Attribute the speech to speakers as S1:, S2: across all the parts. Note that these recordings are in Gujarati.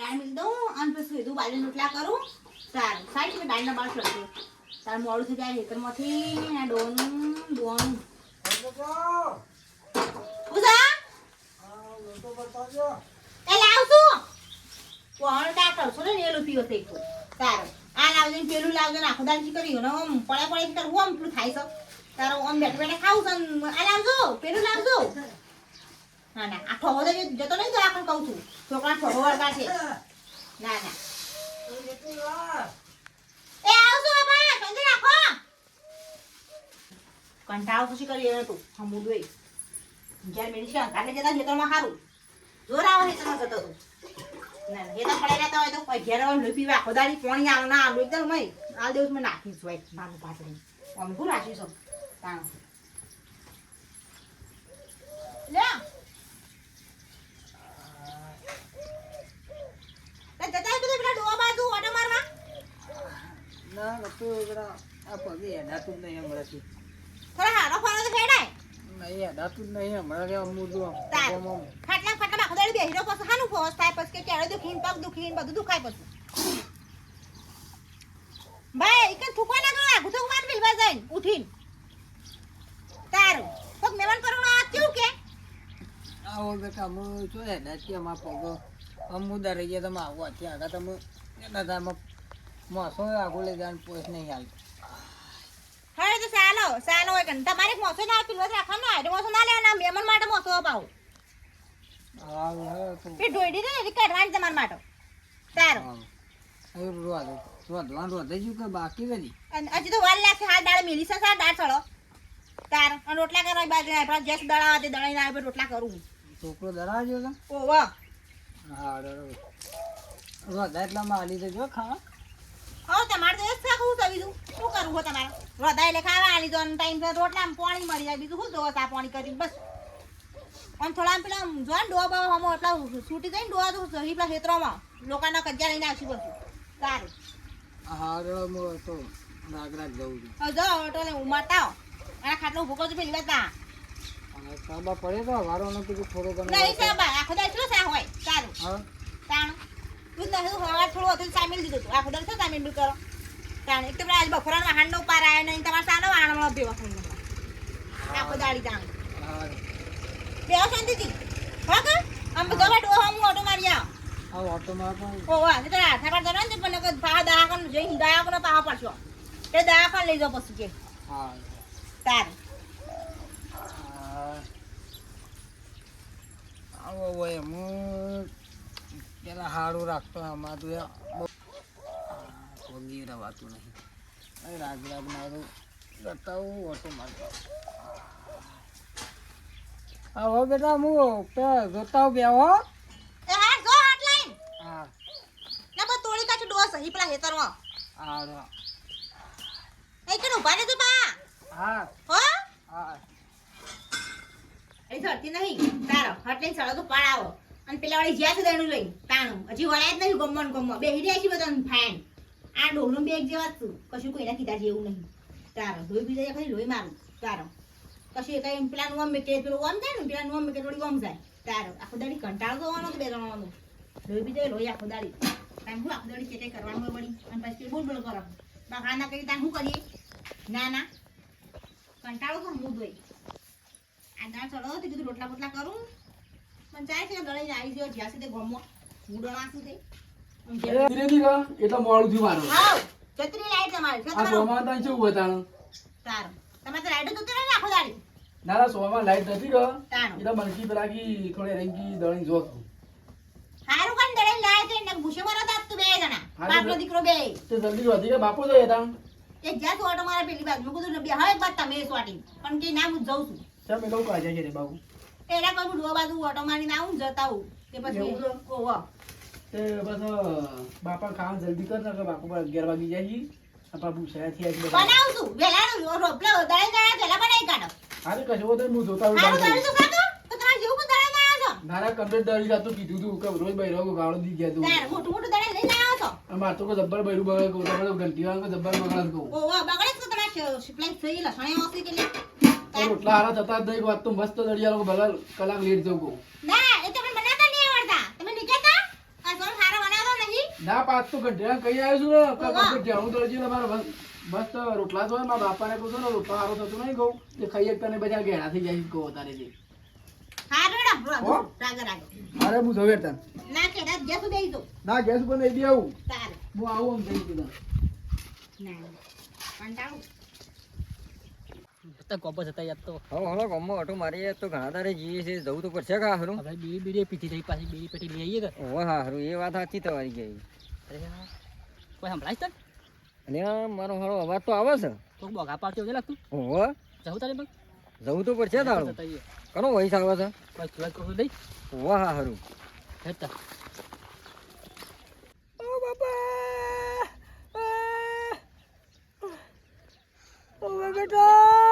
S1: દાળ મીલ દઉં, અને પછી સીધું બાજરી રોટલા કરું. સારું, સારી મેં દાળના બાળ ચડશે તાર મોડું થઈ જાય ખેતરમાંથી, આ ડોનું ડોનું. ઉધા એ લાવશું કોણ કા કરશો ને એલું પીવો તે કોઈ તારો આ લાવજે ને પેલું લાવજો ને આખો દાડી કર્યું ને આમ પડે પડે તાર આમ પેલું થાય છે. તારો આમ બેઠે બેઠે ખાવું છે આ લાવજો, પેલું લાવજો. ના ના આખો હોદે જતો નહીં તો આપણે કહું છું. છોકરા ઠોહો વળગા છે ના ના. એ આવજો બાબા સંજય રાખો. કંટાળો પછી કરી એને તું. હમું દોઈ જ્યારે મેળી છે કાલે જતા ખેતરમાં સારું જોર આવે ખેતરમાં જતો તું. ના ના ખેતર પડે રહેતા હોય તો કોઈ ઘેર આવે લોહી પીવા. આખો દાડી પાણી આવે ના આલું એકદમ મય આ દિવસ મેં નાખી છું એક નાનું પાતળી અમે શું રાખી છું તાણ. લે તે જતા હોય તો પેલા ડોવા બાજુ ઓટો મારવા
S2: ના નતું જરા આ પગે હેડાતું જ નહીં હમણાંથી.
S1: થોડા હારો ફારો તો ફેડાય.
S2: નહીં હેડાતું જ નહીં હમણાં કે અમૂર્દું
S1: તાર. ખાટલા ખાટલા આખો દાડી બેહી રહ્યો પછી હાનું ફોસ થાય પછી કે કેળો દુખીને પગ દુખીને બધું દુખાય પછી. ભાઈ કે થૂકવા ના કરો આગું થૂક માર મિલવા જઈને ઉઠીને. તારું પગ મેવન કરવાનો આ કેવું કે?
S2: આવો બેટા હું શું હેડાતી અમાર પગો? અમુદા રહી ગયા તમે આવો ત્યાં આગળ તમે એના તારમાં મોસો આગળ લઈ જવાનું પોસ નહીં હાલ.
S1: સાલો હોય કે તમારે મોસો ના પીલવા રાખવાનો આ મોસો ના લેવાના મેમન માટે મોસો અપાવો. એ ઢોઈડી ને એની કાઢવાની તમારા માટે.
S2: દો. રોધવાનું રોધે ગયું કે બાકી
S1: અને હજી તો વાર લાગશે હાલ દાળ મિલી છે સાર દાળ ચડો તાર અને રોટલા કરવા બાજુ આપણા જેસ દળાવા તે દળાઈને આવે રોટલા કરું
S2: છોકરો તો
S1: ઓ વાહ
S2: હા રોધા એટલામાં હાલી દેજો ખાવા.
S1: હા તમારે તો એ જ ખાવું બીજું શું કરવું હો તમારે? રોધા એટલે ખાવા આલી અને ટાઈમ પર રોટલામાં પાણી મળી જાય. બીજું શું જોવો ચા પાણી કરી બસ. અને થોડા પેલા જો ને ડોવા બાવા હમો એટલા છૂટી જાય ને ડોવા તો સહી પેલા ખેતરોમાં. લોકોના કજ્જા લઈને આવશું બધું. સારું.
S2: હા હું તો નાગરાજ જવું છે.
S1: જો ઓટો ને ઉમરતા આવો અને ખાટલો ભૂકો છે પેલી વાત ના
S2: અને સાબા પડે તો વારોનો કીધું થોડો ઘણો
S1: નહીં સાહેબ આખો દાળ શું સા હોય. સારું.
S2: હા.
S1: તાણ. તું નહીં હવા થોડું હતું સામેલ દીધું આખો દાળ શું સામેલ કરો. તાણ એક તો પેલા આજ બપોરાનો વાહનનો પાર આવ્યો નહીં તમારે સાનો વાહણનો ભેવા ખાઈ આખો દાડી તાણ બેહો શાંતિથી. હા કે? આમ તો ગમે ડોહા હું ઓટો મારી આવ.
S2: આ ઓટોમાં પણ.
S1: ઓ વાહ નહીં તો હાથા પર જરા ને પણ કોઈ પા પાવા પડશો એ દવાખાને લઈ જાઓ પછી કે.
S2: હા.
S1: તાર.
S2: આવો હોય હું પેલા સારું રાખતો આમાં તો બહુ પગી રવાતું નહીં. રાગ રાગ મારું બતાવું ઓટો મારતો આવો. બેટા હું પેલા જોતા બે બેહો
S1: એ હા જો હાથ
S2: હા.
S1: ના બસ તોડી કાચું ડોસ હી પેલા હેતરમાં
S2: હા રો.
S1: એ કે ઊભા રહેજો બા.
S2: હા.
S1: હો?
S2: હા.
S1: એ સરતી નહીં. તારો હટ લઈને સળો તો પડાવો અને પેલા વાળી જ્યાં સુધી લઈ તાણું. હજી વળ્યા જ નહીં ગમવાનું ગમવા. બે હિડ્યા છે બધા ફાઈન આ ડોલનું બેગ જેવા જ છું. કશું કોઈના કીધા જેવું નહીં. તારો લોહી પી જાય ખાલી લોહી મારું. તારો. કશું એ કઈ પેલા નું કે પેલું ઓમ જાય ને પેલા નું કે થોડી ઓમ જાય તારો. આખો દાડી કંટાળો તો તો બે જણાનો લોહી પી જાય લોહી આખો દાડી. તાન હું આખો દાડી ચેટે કરવાનું હોય વળી? અને પછી બોલ બોલ કરો. બહાર ના કરી તાન શું કરીએ? ના ના. કંટાળો તો હું આ દાળ ચડો તો કીધું રોટલા બોટલા કરું. પણ ચાય છે ગળે આવી ગયો જ્યાં સુધી ગમો. હું ડણાશું તે. આમ
S3: ધીરે ધીરે એટલે મોડું થયું મારું.
S1: હાવ, છત્રી લાઈટ તમારી
S3: આ સોમાં તો કેવું બતાણું?
S1: તારું. તમારે તો લાઈટ તો તેને નાખો દાડી
S3: ના ના સોમાં લાઈટ નથી ગયો. એટલે મનકી પેલા કી થોડી રેંકી દળની જોત
S1: હારું કાન દડે લાય છે ભૂસે મારો દાંત તું બે જણા. બાપનો દીકરો બે.
S3: તે જલ્દી બાપુ જોઈએ
S1: જ્યાં તું ઓટો મારે પેલી બાજુ કીધું બે હવે બાદ તમે સ્વાટી. પણ કે ના હું જઉં છું.
S3: ચાલ મેં કહું કાજે છે રે બાબુ
S1: એના કહું ડો બાજુ ઓટો આવું ને જતા હું તે પછી? ઓહો.
S3: તે બસ બાપા ખાવાનું જલ્દી કર ને કે બાપુ પર અગિયાર વાગી જાય છે. આ બાપુ શહેરથી
S1: બનાવું છું. વેલાનું રોપલો દળે દળે પેલા બનાવી કાઢો.
S3: હારે કશો બધો હું જોતા હું
S1: હારું તો ખાતો તો તમારે જેવું કોઈ દળે ના છો.
S3: મારા કમ્પ્લેટ દળી જતું કીધું તું કે રોજ બૈરો ગાળો દી ગયા તું.
S1: તાર મોટું મોટું દળે લઈને આવો છો.
S3: અમાર તો કોઈ જબ્બર બૈરું બગડે કહું તો ઘંટી વાળા જબ્બર બગડે કહું.
S1: ઓહો બગડે છે તો તમારે શિપલાઈ થઈ લસણે આવશે કે લે.
S3: તો રોટલા હારા થતા દઈ વાત તો મસ્ત દળિયા લોકો ભલા કલાક લેટ જવું
S1: ના એ તમને બનાવતા નહીં આવડતા તમે નીકળતા આ સોર હારા
S3: ના પાંચ તો ઘંટા કઈ આવ્યો છું ને જાણું તો હજી ને મારે મસ્ત- રોટલા તો મારા બાપાને કહું છું ને રોટલા સારો થતો નહીં કહું. તે ખાઈ એક તને બધા ઘેડા થઈ જાય કહું તારે જે. હો? અરે હું જવે તને?
S1: ના કે જ્યાં સુધી આવી
S3: ના ગેસ ઉપર નહીં બી આવું. હું આવું આમ થઈ ગયું
S1: ના, ના. કંટાળું.
S4: તો કોપો જતા યાદ તો.
S2: હલો હલો ગમો ઓટો મારી તો ઘણા તારે જઈએ છે જવું તો પડશે કા હારું?
S4: હવે બીડી બીડી પીધી થઈ પાછી બીડી પેટી લઈ આવીએ કે?
S2: ઓહો હારું. એ વાત સાચી તમારી ગઈ
S4: અરે કોઈ સંભળાય છે
S2: અને મારો હારો અવાજ તો આવે છે.
S4: કોઈ બોગા પાડતો એવું લાગતું?
S2: ઓહો.
S4: જવું તારે બસ
S2: જવું તો પડશે તારું. કનો આવે છે?
S4: કોઈ કહું દઈ
S2: ઓહો હારું.
S4: હેઠતા
S2: ઓ બાપા! ઓ બેટા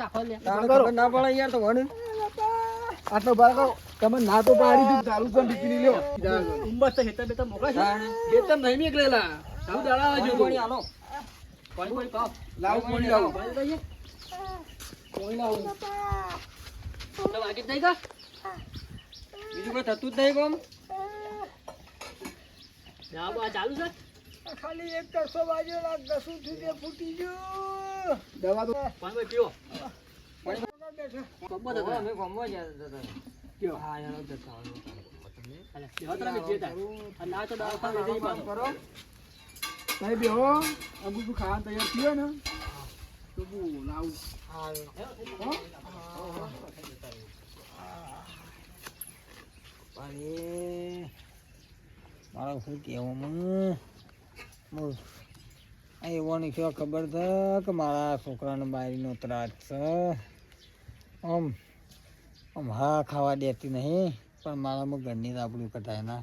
S4: રાખો લે.
S2: ના પડે યાર તો વણ.
S3: આટલો કહો તમે ના તો પાડી દીધું ચાલુ પણ ટીપી લ્યો.
S4: ઉંબર તો હેતા બેતા મોકલા છે.
S2: તાણે.
S3: નહીં નીકળેલા ચાલુ દાડા આવજો
S2: પાણી હાલો
S4: પાણી પાણી પાવ
S3: લાવ કોણી લાવો. કોણી લાવો.
S4: તો વાગી જ કા?
S2: બીજું કોઈ થતું જ નહીં કોમ?
S4: બા ચાલુ છે.
S2: ખાલી એક કરસો બાજુ લાગ દસું ફૂટી ગયું.
S3: દવા તો
S4: પાણી
S3: તૈયાર થયું ને? તો હો?
S2: પાણી મારા શું કેવું એવાની શું ખબર છે કે મારા છોકરાને બારીનો ત્રાસ છે? આમ આમ હા ખાવા દેતી નહીં પણ મારામાં ઘરની રાબડું કટાય ના.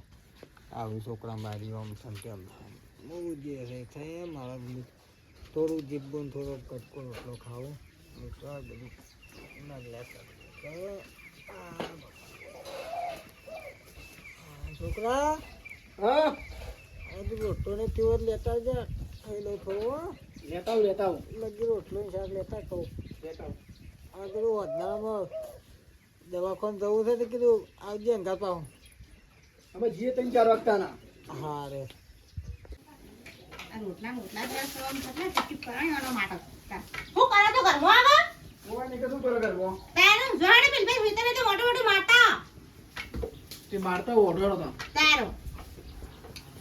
S2: આવું છોકરા બારી આમ સંકેલ બહુ જે રહે છે મારા થોડું જીભું થોડો કટકો રોટલો ખાવો. તો બધું ના છોકરા
S3: હા?
S2: રોટલો ને જ લેતા જા. દવાખાને જવું છે કીધું આવજે ને પાવ
S3: અમે જઈએ ત્રણ ચાર વાગતાના
S2: હા રે
S1: રોટલા રોટલા કરવાનો એનો માટો. કરો છો ઘરમાં આગળ?
S3: ઓવા કે શું કરો કરવો
S1: તારું જોડે પેલી ભાઈ તો
S3: મારતા
S1: તારું.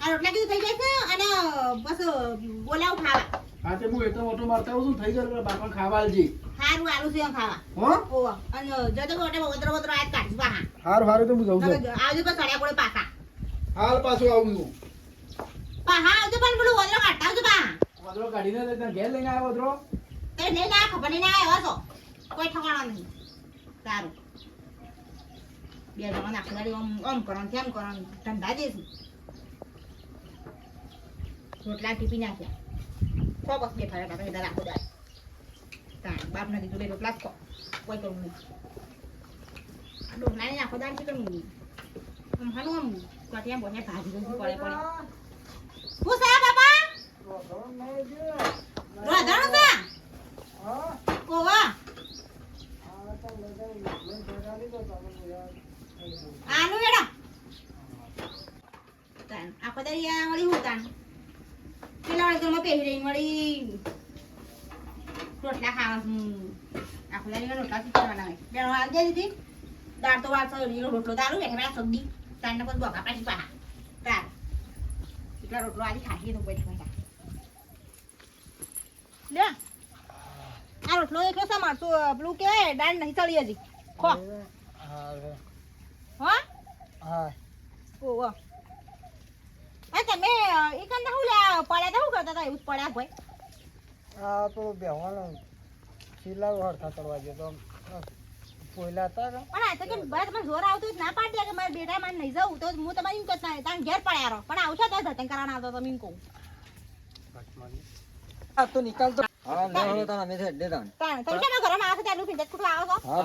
S1: આ રોટલા કીધું થઈ છે અને બસ બોલાવું ખાવા.
S3: હા તે હું એટલો ઓટો મારતા આવું છું થઈ ગયો બાપા ખાવા આલજી.
S1: હારું આલું છે ખાવા.
S3: હો?
S1: ઓવા. અને જતો મોટે વતરો વતરો આજ કાઢી પાહા.
S3: હારું હારું તો હું જઉં છું
S1: આવજો પણ સળિયા કોળે પાછા.
S3: હાલ પાછું આવું છું.
S1: પાહા આવજો પણ પેલું વતરો કાઢતા આવજો પાહા.
S3: વદરો કાઢીને તો ઘેર લઈને આવ્યો વદરો?
S1: તે લઈને આ ખબર નહીં આવ્યો કોઈ ઠકાણો નહીં. સારું. બે જણા દાડી આમ આમ કરો તેમ કરો ધંધા દેશું રોટલા ટીપી નાખ્યા. ખો બસ બે ફરે બાપા કીધા રાખો દાડ તાણ, બાપ ને કીધું બે રોટલા ખો. કોઈ કરવું નહીં. આ નાખો આખો દાડ છે કે નહીં? આમ હાલું આમ. કટિયા બોને આખો દરિયા વળી હું તાન પેલા ઘરમાં પહેરી રહીને વળી રોટલા ખાવા આખો રોટલા શીખવા બનાવે બેનો દીધી દાળ તો વાળસો રોટલો દારૂ બેઠા બેઠા સબ્જી તાન ને પછી બોકા પાછી પાહા તાર. એટલા રોટલો આજે ખાધી તો બેઠા બેઠા લે. આ રોટલો એટલો સા મારતું પેલું કેવાય દાળ નહીં ચડી હજી. ખો.
S2: હા?
S1: હા. ઓહ. તમે એકંદર હું લે પડ્યા તો શું કરતા હતા? એવું પડ્યા ભાઈ
S2: આ પેલું બેહવાનું સિલાવ હરખા કરવા ગયો તો પોયલા હતા
S1: પણ આ તો કે બસ મને જોર આવતું ના પાડી કે મારા બેટા મારે નહીં જવું. તો હું તમારી એમ કહેતા તાણ ઘેર પડ્યા રહો. પણ આવશે તો આવતો તમે કહું.
S2: આ તો હા લે તને
S1: તમે કેમ ઘરમાં કુટવા આવો
S2: હા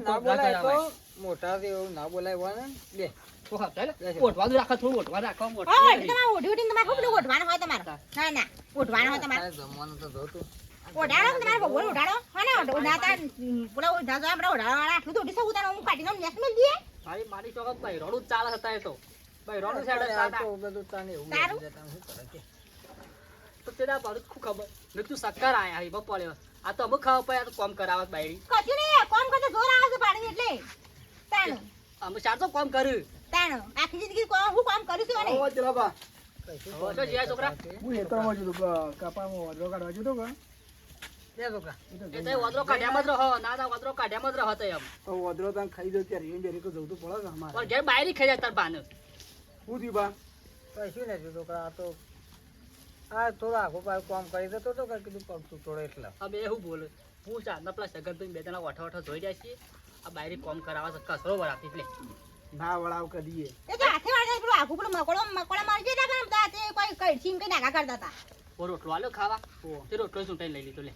S2: ના બોલાય તો મોટા થી એવું ના બોલાય બે.
S4: ઓઢવાનું રાખો, થોડું ઓઢવાનું રાખો,
S1: હા
S4: ઓઢવાનું
S1: એટલે તમારે ઓઢી ઓઢીને તમારે ખૂબ ઓઢવાનું હોય તમારે. ના ના ઓઢવાનું હોય તમારે.
S2: જમવાનું તો જોતું.
S1: ઓઢાડો તમારે ભગવાન ઓઢાડો. હા ઓઢાતા પેલા ઓઢા તો આપણે ઓઢાડો વાળા આટલું તો ઓઢી શકું તારે હું કાઢીને નેસ મેલ દઈએ
S4: મારી ચોકત ચાલે હતા એ તો. ભાઈ
S2: આ બધું તને એવું
S1: તારું?
S2: તને?
S4: તો તેના બારું ખૂબ ખબર? મેં તું સક્કર આયા હી બપોરે આ તો અમુક ખાવા પડે તો કોમ કરાવત બાયડી.
S1: કશું નહીં કોમ કરતો જોર આવે છે પાણી એટલે. તાણ
S4: અમે ચાર તો કોમ કર્યું.
S1: તાણ આખી જિંદગી કોમ હું કામ કરું છું અને
S3: ઓ ચલાબા
S2: કશું
S4: તો જ્યાં છોકરા?
S3: હું હેતરમાં જતો કપામાં વધરો કાઢવા જતો કે?
S2: લે છોકરા.
S4: એ તો વદરો કાઢ્યામાં જ રહો ના ના વદરો કાઢ્યામાં જ રહો તો એમ.
S3: તો વધરો તને ખાઈ દો ત્યારે જવું તો પડે કે અમારે.
S4: પણ ઘેર બાયરી ખાઈ જાય તાર બાને.
S3: શું થયું બા?
S2: કશું નથી છોકરા આ તો આ થોડો આખો કામ કરી દેતો તો કે કીધું પગ તૂટોડે એટલે.
S4: હવે એવું બોલે? હું ચાંદના પેલા સગનભાઈ બે જણા ઓઠા ઓઠા જોઈ જાય છે આ બાયરી કોમ કરાવવા કસરો વરાતી એટલે.
S3: ના વળાવ કરીએ.
S1: એ તો હાથે વાળે પેલો આખું પેલો મકોડો મકોડો મારી જતા ને તો તે કોઈ એમ કઈ નાગા કરતા હતા
S4: ઓ રોટલો આલો ખાવા? તે રોટલો ચૂંટાઈ લઈ લીધો લે.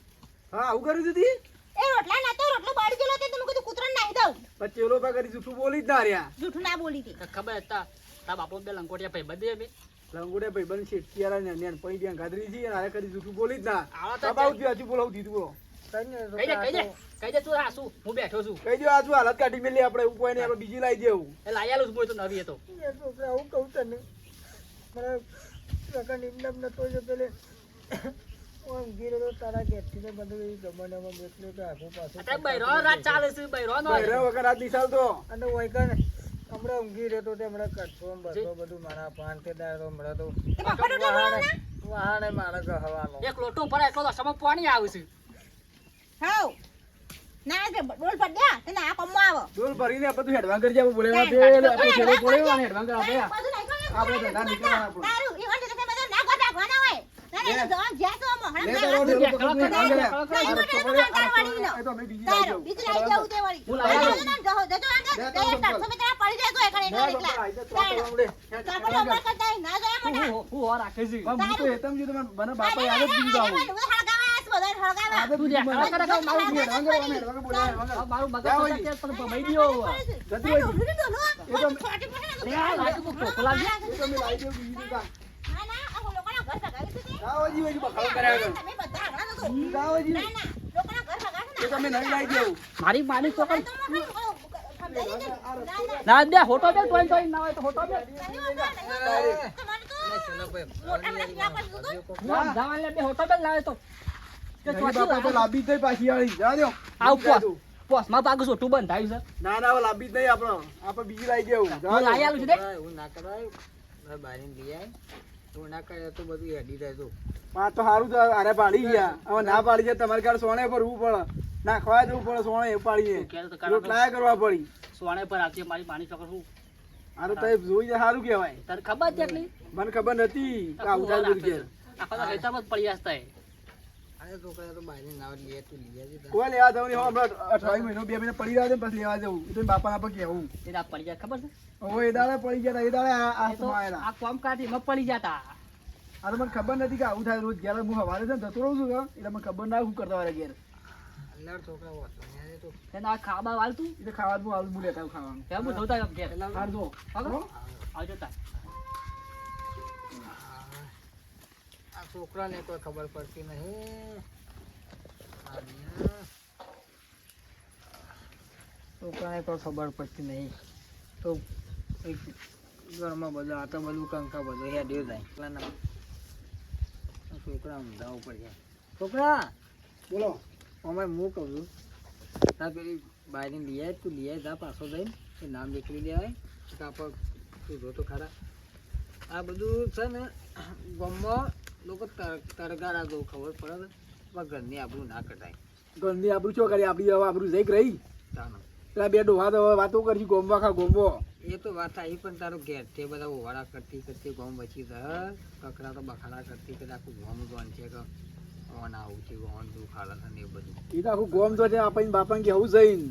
S3: હા આવું કર્યું દીધી
S1: એ રોટલા ના તો રોટલો બળી ગયો તે તમે કીધું કૂતરાને નાહી દઉં.
S3: પછી ઓલો પા કરી જૂઠું બોલી જ ના રહ્યા.
S1: જૂઠું ના બોલી હતી
S4: ખબર હતા તા બાપો બે લંકોટિયા ભાઈ બધે બે.
S3: લંગોડે ભાઈ બન શેઠિયારા ને નેન પૈડિયા ગાદરી છે અને હારે કરી જૂઠું બોલી જ ના.
S4: આવા તો
S3: ઉઠી હજુ બોલાવું દીધું બોલો.
S4: કહી દે
S2: તો-
S4: તું હું બેઠો છું.
S3: કહી દો શું હાલત કાઢી મેલી આપણે કોઈ નહીં આપણે બીજી લાવી દેવું.
S4: એ લાઈ આલું છું તો નવી
S2: એ છોકરા આવું કહું તને. મારા કાકા નિમનામ નતો જો પેલે. ઓમ ગીરો તો તારા ઘેરથી બધું એ બેઠલું તો આખું પાછું
S4: બૈરો રાત ચાલે છે બૈરો નો
S3: બહેરા વગર હાથ નિશાલ તો
S2: અને હોય હમણાં ઊંઘી રહેતો તે હમણાં કટકો બસો બધું મારા પાન કે દાડો હમણાં તો
S1: તે
S2: વહાણે મારે ગહવાનો
S4: એક લોટો ઉપર એટલો તો સમો પાણી આવે છે.
S1: હાઉ ના તે ડોલ પર દે તે ના કમવા આવો.
S3: ડોલ ભરીને આપણે તું કરી જાય બોલે
S1: ના,
S3: આપણે
S1: ના,
S3: છેલ્લે
S1: ના, બધું ને,
S3: આપણે
S1: બધું
S3: ધંધા નીકળવાના આપણું.
S1: તારું એ વંડે તો ના ગોટા ગોના હોય. ના ના જ્યાં તો મોહણા
S3: લે
S1: ના
S3: તારો આ આ
S1: જવું બે મેં પડી જાય તો એકણ એકણ
S3: ના, આ. આપણે
S4: રાખે છે.
S3: પણ હું તો હેતમ છું તમે મને બાપા યાદ જ
S1: બીજું
S3: આવું.
S1: ના, હળગાવા બધા.
S3: આ તો
S4: તું
S3: મને-
S4: ખરા મારું પચાસ
S3: ઈ.
S4: પણ ભમાઈ ગયો
S3: જતું હોય. તો-
S1: છોટી પડે
S4: આ લાગે કોક ટોપો
S3: તો મેં લાવી દઉં બીજી તો
S1: ના, ના, આ લોકોના ઘર છે તે.
S3: જાઓ હજી, હજી બખાડો કર્યા વગર.
S1: તમે બધા હમણાં તો તો. ના, ના, લોકોના ઘર ભગાવ્યું
S3: તો મેં નહીં લાવી દઉં.
S4: મારી માની
S1: તો મોટું, ના, ના.
S4: ના દે હોટો બે તોય તોય ના હોય તો હોટો
S1: હોતો. તમારે તો મોટા મોટા ક્યાં કરી દીધું?
S2: હજી કોક
S4: હું આમ જવા લે હોટો બે લાવે તો.
S3: લાંબી જ પાછી વાળી. જવા દ્યો.
S4: આવું પોસ
S3: લાવી દઉં.
S4: પોસમાં પાછું છોટું છે.
S3: ના ના લાંબી જ નહીં આપણો. આપણે બીજી લાવી દેવું
S4: હું લાવી
S3: દ્યો.
S4: છું દે
S2: કરાય, ના કરાય. મારે લઈ આય. એવું ના કરે તો બધું હેડી જાય તો.
S3: આ તો સારું છે અરે પાડી ગયા. હવે ના પાડી જાય તમારે કાલ સોને ભરવું પડે. ના ખવાય જવું પડે સોને એ પાડીએ.
S4: ક્યારે તો કાઢો
S3: રોટલા કરવા પડી.
S4: સોને પર આજે મારી પાણી ચોકર હું
S3: આ તો જોઈ જાય સારું કહેવાય.
S4: તને ખબર છે
S3: મને ખબર નથી આવું થાય બધું ઘેર.
S4: આખો તો ખેતરમાં જ પડી જતા.
S2: અરે છોકરા તો બારીને ના લે તું લઈ આવજે
S3: કોઈ લેવા જવું નહીં હમણાં અઠવાડિયું મહિનો બે મહિના પડી રહ્યા છે પછી લેવા જવું. તો બાપાના પર કહેવું
S4: એને આ પડી જાય ખબર છે?
S3: હવે એ દાડે પડી ગયા એ દાડે આ
S4: એ તો
S3: હાથમાં આયેલા.
S4: આ કોમ કાઢી એમાં પડી જતા.
S3: આ તો મને ખબર નથી કે આવું થાય રોજ. ગયા હું સવારે છે જતો રહું છું એટલે મને ખબર ના શું કરતા વાળા ઘેર.
S4: ખાવા વાળતું
S3: ખાવાનું. ખાવાનું?
S4: આવજો
S2: છોકરાને કોઈ ખબર પડતી નહીં. છોકરાને કોઈ ખબર પડતી નહીં. તો ઘરમાં બધું આ તો બધું કંકા બધું હેડ્યું જાય છોકરા ઊંધા ઉપર જાય છોકરા!
S3: બોલો.
S2: અમે હું કહું છું? ના પેલી બાયરીને લઈ આવે તું લઈ આવે જા પાછો જઈને. એ નામ નીકળી દેવાય કાપડ તું જો તો ખરા. આ બધું છે ને ગામમાં લોકો તરગારા દો ખબર પડે પણ ઘરની આબરું ના કઢાય.
S3: ઘરની આબરું શું કરી? આપણી હવે આબરું જઈક રહી? પેલા બે ડોહા તો વાતો કરશી ગોમવા ખા ગોમવો.
S2: એ તો વાત થાય પણ તારો ઘેર છે બધા ઓવાળા કરતી કરતી ગોમ બચી રહે કકડા તો બખાડા કરતી કરતી આખું ગોમ ગોન છે કે ઓન આવું છે ઓન દુખાડા છે ને એ બધું.
S3: એ તો આખું ગોમ તો છે આપણને બાપાને કેવું જઈને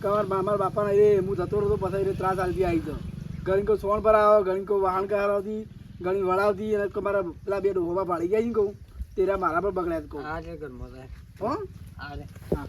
S3: કવાર મામા બાપાને એ હું જતો રહ્યો તો પછી ત્રાસ હાલતી આવી ગયો ઘણી કો સોણ પર આવ્યો ઘણી કો વાહન કરાવતી ઘણી વળાવતી અને મારા પેલા બે ડોહા પાડી ગયા કહું. તેરા મારા પર બગડ્યા કહું.
S2: હા ઘરમાં
S3: હા? હા.